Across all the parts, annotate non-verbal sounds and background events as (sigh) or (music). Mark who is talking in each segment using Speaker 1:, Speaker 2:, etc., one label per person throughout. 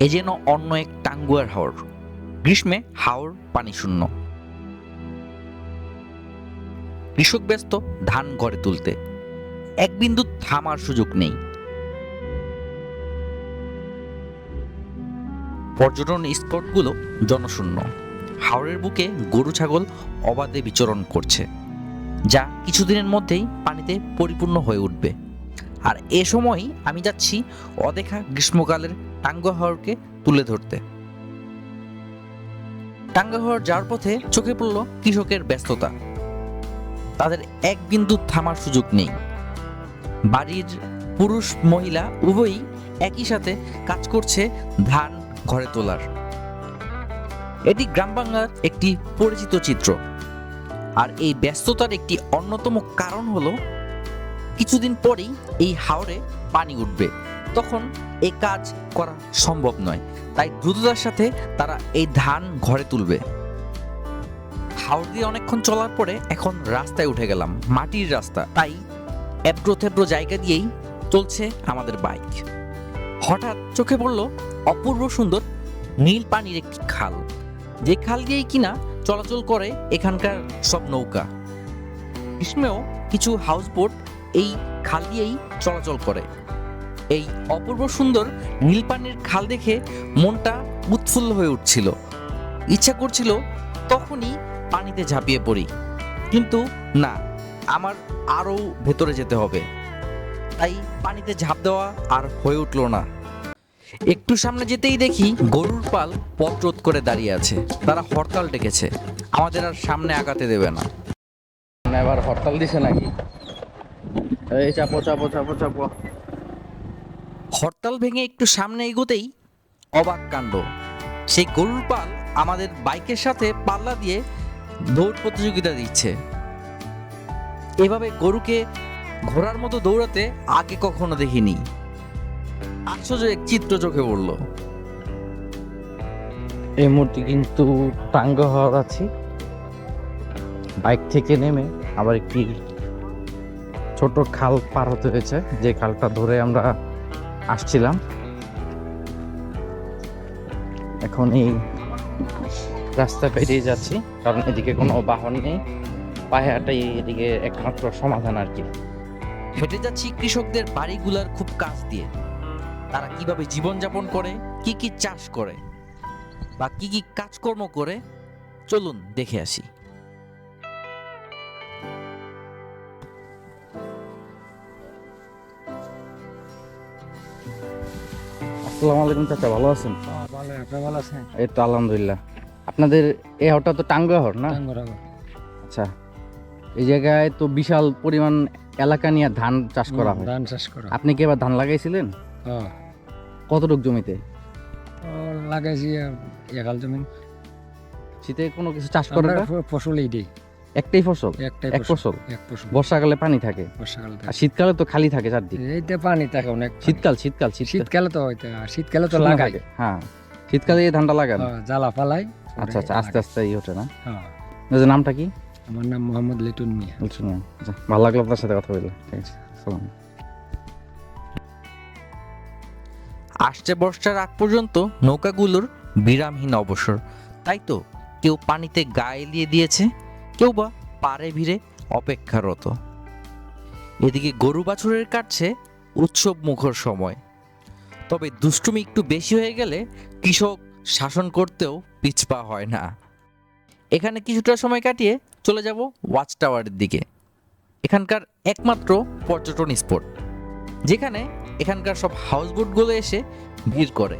Speaker 1: এ যেন অন্য এক টাঙ্গুয়ার হাওর। গ্রীষ্মে হাওর পানি শূন্য। কৃষক ব্যস্ত ধান ঘরে তুলতে। এক বিন্দু থামার সুযোগ নেই। পর্যটন স্পটগুলো জনশূন্য। হাওরের বুকে গরু ছাগল অবাধে বিচরণ করছে, যা কিছুদিনের মধ্যেই পানিতে পরিপূর্ণ হয়ে উঠবে। আর এ সময় আমি যাচ্ছি অদেখা গ্রীষ্মকালের টাঙ্গা হাওরকে তুলে ধরতে। টাঙ্গাহর যাওয়ার পথে চোখে পড়ল কৃষকের ব্যস্ততা। তাদের এক বিন্দু থামার সুযোগ নেই। বাড়ির পুরুষ মহিলা উভয়ই একই সাথে কাজ করছে ধান ঘরে তোলার। এটি গ্রাম বাংলার একটি পরিচিত চিত্র। আর এই ব্যস্ততার একটি অন্যতম কারণ হলো কিছুদিন পরেই এই হাওরে পানি উঠবে। তখন এই কাজ করা সম্ভব নয়। তাই দ্রুততার সাথে তারা এই ধান ঘরে তুলবে। হাওড় দিয়ে অনেকক্ষণ চলার পরে এখন রাস্তায় উঠে গেলাম, মাটির রাস্তা। তাই এবড়ো থেব্রো জায়গা দিয়েই চলছে আমাদের বাইক। হঠাৎ চোখে পড়ল অপূর্ব সুন্দর নীল পানির একটি খাল। যে খাল দিয়েই কিনা চলাচল করে এখানকার সব নৌকা। গ্রীষ্মেও কিছু হাউসবোট এই খাল দিয়েই চলাচল করে। এই অপূর্ব সুন্দর নীল পানির খাল দেখে মনটা উৎফুল্ল হয়ে উঠছিল। ইচ্ছা করছিল তখনই পানিতে ঝাঁপিয়ে পড়ি। কিন্তু না, আমার আরও ভেতরে যেতে হবে। তাই পানিতে ঝাঁপ দেওয়া আর হয়ে উঠল না। একটু সামনে যেতেই দেখি গরুর পাল পথ রোধ করে দাঁড়িয়ে আছে। তারা হরতাল ডেকেছে। আমাদের আর সামনে আগাতে দেবে না।
Speaker 2: এবার হরতাল দিছে নাকি? এই চাপো চাপো চাপো চাপো।
Speaker 1: হরতাল ভেঙে একটু সামনে এগোতেই অবাক কাণ্ড। সেই গরুর পাল আমাদের বাইকের সাথে পাল্লা দিয়ে দৌড় প্রতিযোগিতা দিচ্ছে। এভাবে গরুকে ঘোড়ার মতো দৌড়াতে আগে কখনো দেখিনি। আশ্চর্য এক চিত্র চোখে পড়ল।
Speaker 2: এই মুহূর্তে কিন্তু টাঙ্গা হওয়ার আছি। বাইক থেকে নেমে আবার একটি ছোট খাল পার হতে হয়েছে, যে খালটা ধরে আমরা আসছিলাম। এখন এই রাস্তা পেরিয়ে যাচ্ছি, কারণ এদিকে কোনো বাহন নেই। পায়ে হাঁটাই এদিকে একমাত্র সমাধান আর কি।
Speaker 1: হেঁটে যাচ্ছি কৃষকদের বাড়িগুলার খুব কাজ দিয়ে। তারা কীভাবে জীবনযাপন করে, কি কি চাষ করে, বা কি কি কাজকর্ম করে, চলুন দেখে আসি।
Speaker 2: আসসালামু আলাইকুম চাচা ভালো আছেন?
Speaker 3: ভালো আপনি ভালো আছেন?
Speaker 2: এই তো আলহামদুলিল্লাহ। আপনাদের এই হরটা তো হর না? আচ্ছা এই জায়গায় তো বিশাল পরিমাণ এলাকা নিয়ে ধান চাষ করা হয়।
Speaker 3: ধান চাষ করা
Speaker 2: আপনি কি এবার ধান লাগাইছিলেন?
Speaker 3: হ্যাঁ।
Speaker 2: কতটুক জমিতে?
Speaker 3: লাগাইছি একাল জমিন
Speaker 2: শীতে কোনো কিছু চাষ করে
Speaker 3: আমরা
Speaker 2: না?
Speaker 3: ফ- ফসল এই দিই।
Speaker 2: একটাই ফসল
Speaker 3: একটাই
Speaker 2: এক ফসল বর্ষাকালে পানি থাকে।
Speaker 3: বর্ষাকালে
Speaker 2: আর শীতকালে তো খালি থাকে চারদিক।
Speaker 3: এইটা পানি থাকে অনেক
Speaker 2: শীতকাল শীতকাল শীতকাল।
Speaker 3: তো হইতে আর শীতকালে তো লাগাই।
Speaker 2: হ্যাঁ। শীতকালে এই ধানটা লাগান।
Speaker 3: হ্যাঁ, জ্বালা ফালাই
Speaker 2: আচ্ছা আচ্ছা আস্তে আস্তে ই ওঠে না?
Speaker 3: হ্যাঁ।
Speaker 2: এই নামটা কি?
Speaker 3: আমার নাম মোহাম্মদ লিটন মিয়া।
Speaker 2: বলছি না আচ্ছা ভালো লাগল আপনার সাথে কথা বললে ঠিক আছে সালাম
Speaker 1: আসছে বর্ষার আগ পর্যন্ত নৌকাগুলোর বিরামহীন অবসর। তাই তো কেউ পানিতে গা এলিয়ে দিয়েছে। কেউ বা পারে ভিড়ে অপেক্ষারত। এদিকে গরু বাছুরের কাটছে উৎসব মুখর সময়। তবে দুষ্টুমি একটু বেশি হয়ে গেলে কৃষক শাসন করতেও পিছপা হয় না। এখানে কিছুটা সময় কাটিয়ে চলে যাব ওয়াচ টাওয়ারের দিকে। এখানকার একমাত্র পর্যটন স্পট, যেখানে এখানকার সব হাউসবোটগুলো এসে ভিড় করে।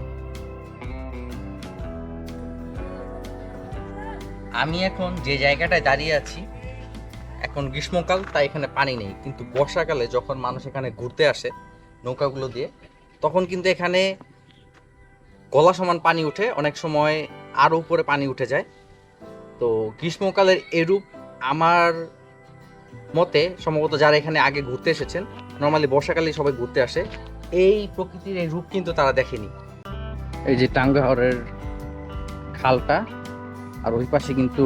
Speaker 1: আমি এখন যে জায়গাটায় দাঁড়িয়ে আছি, এখন গ্রীষ্মকাল, তাই এখানে পানি নেই। কিন্তু বর্ষাকালে যখন মানুষ এখানে ঘুরতে আসে নৌকাগুলো দিয়ে, তখন কিন্তু এখানে গলা সমান পানি উঠে, অনেক সময় আরও উপরে পানি উঠে যায়। তো গ্রীষ্মকালের এরূপ আমার মতে, সম্ভবত যারা এখানে আগে ঘুরতে এসেছেন, নর্মালি বর্ষাকালে সবাই ঘুরতে আসে, এই প্রকৃতির এই রূপ কিন্তু তারা দেখেনি।
Speaker 2: এই যে টাঙ্গা হরের খালটা আর ওই পাশে কিন্তু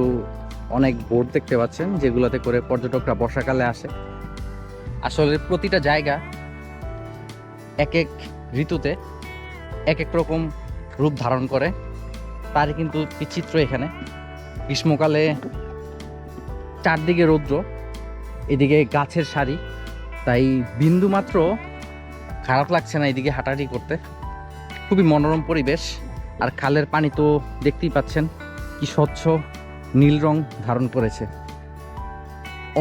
Speaker 2: অনেক বোর্ড দেখতে পাচ্ছেন, যেগুলোতে করে পর্যটকরা বর্ষাকালে আসে। আসলে প্রতিটা জায়গা এক এক ঋতুতে এক এক রকম রূপ ধারণ করে। তারই কিন্তু বিচিত্র এখানে। গ্রীষ্মকালে চারদিকে রৌদ্র, এদিকে গাছের সারি। তাই বিন্দু মাত্র খারাপ লাগছে না এদিকে হাঁটাহাঁটি করতে। খুবই মনোরম পরিবেশ। আর খালের পানি তো দেখতেই পাচ্ছেন। কি স্বচ্ছ নীল রং ধারণ করেছে।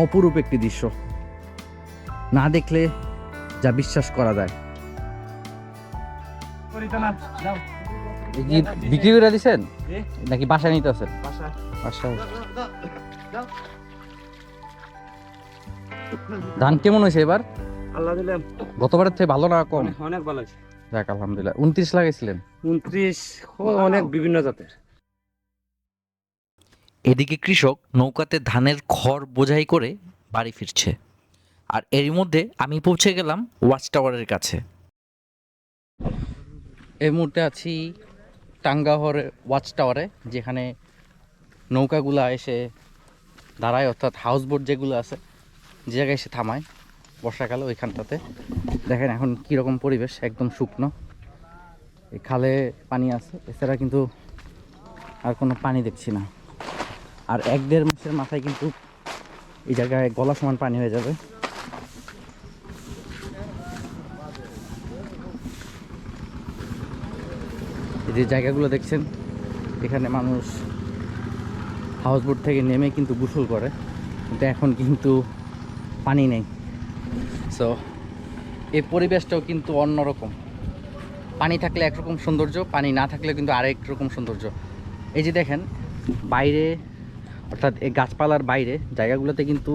Speaker 2: অপরূপ একটি দৃশ্য। না দেখলে যা বিশ্বাস করা যায়। বিক্রি করে দিছেন? নাকি বাসায় নিতে আছেন? ধান কেমন হয়েছে এবার?
Speaker 4: আল্লাহ দিলে।
Speaker 2: গতবারের থেকে ভালো না কম?
Speaker 4: অনেক ভালো আছে
Speaker 2: যাক আলহামদুলিল্লাহ। উনত্রিশ লাগাইছিলেন?
Speaker 4: উনত্রিশ অনেক বিভিন্ন জাতের।
Speaker 1: এদিকে কৃষক নৌকাতে ধানের খড় বোঝাই করে বাড়ি ফিরছে। আর এরই মধ্যে আমি পৌঁছে গেলাম ওয়াচ টাওয়ারের কাছে।
Speaker 2: এই মুহূর্তে আছি টাঙ্গাহর ওয়াচ টাওয়ারে, যেখানে নৌকাগুলা এসে দাঁড়ায়, অর্থাৎ হাউস বোট যেগুলো আছে, যে জায়গায় এসে থামায় বর্ষাকালে ওইখানটাতে। দেখেন এখন কীরকম পরিবেশ, একদম শুকনো। এই খালে পানি আছে, এছাড়া কিন্তু আর কোনো পানি দেখছি না। আর এক দেড় মাসের মাথায় কিন্তু এই জায়গায় গলা সমান পানি হয়ে যাবে। যে জায়গাগুলো দেখছেন, এখানে মানুষ হাউস বোট থেকে নেমে কিন্তু গোসল করে, কিন্তু এখন কিন্তু পানি নেই। সো এই পরিবেশটাও কিন্তু অন্যরকম। পানি থাকলে একরকম সৌন্দর্য, পানি না থাকলে কিন্তু আরেক রকম সৌন্দর্য। এই যে দেখেন, বাইরে অর্থাৎ এই গাছপালার বাইরে জায়গাগুলোতে কিন্তু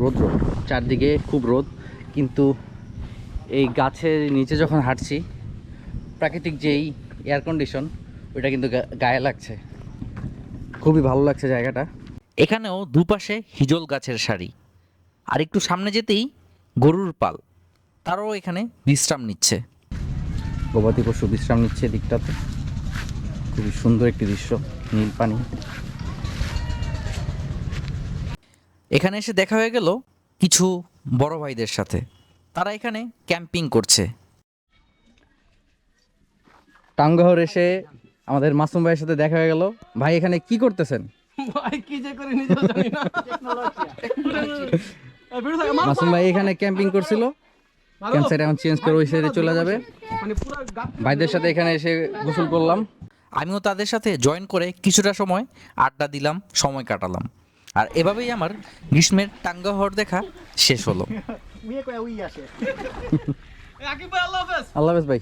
Speaker 2: রোদ রোদ চারদিকে খুব রোদ। কিন্তু এই গাছের নিচে যখন হাঁটছি, প্রাকৃতিক যেই এয়ার কন্ডিশন ওইটা কিন্তু গায়ে লাগছে। খুবই ভালো লাগছে জায়গাটা।
Speaker 1: এখানেও দুপাশে হিজল গাছের সারি। আর একটু সামনে যেতেই গরুর পাল। তারাও এখানে বিশ্রাম নিচ্ছে।
Speaker 2: গবাদি পশু বিশ্রাম নিচ্ছে দিকটাতে খুবই সুন্দর একটি দৃশ্য, নীল পানি।
Speaker 1: এখানে এসে দেখা হয়ে গেল কিছু বড় ভাইদের সাথে। তারা এখানে ক্যাম্পিং করছে।
Speaker 2: টাঙ্গাহর এসে আমাদের মাসুম ভাইয়ের সাথে দেখা হয়ে গেল। ভাই এখানে কি করতেছেন? (laughs) মাসুম ভাই এখানে ক্যাম্পিং করছিল। সাইড এখন চেঞ্জ করে ওই সাইডে চলে যাবে। ভাইদের সাথে এখানে এসে গোসল করলাম।
Speaker 1: আমিও তাদের সাথে জয়েন করে কিছুটা সময় আড্ডা দিলাম সময় কাটালাম। আর এভাবেই আমার গ্রীষ্মের টাঙ্গাহর দেখা শেষ হলো। (laughs) (laughs)
Speaker 2: আল্লাহ হাফেজ ভাই।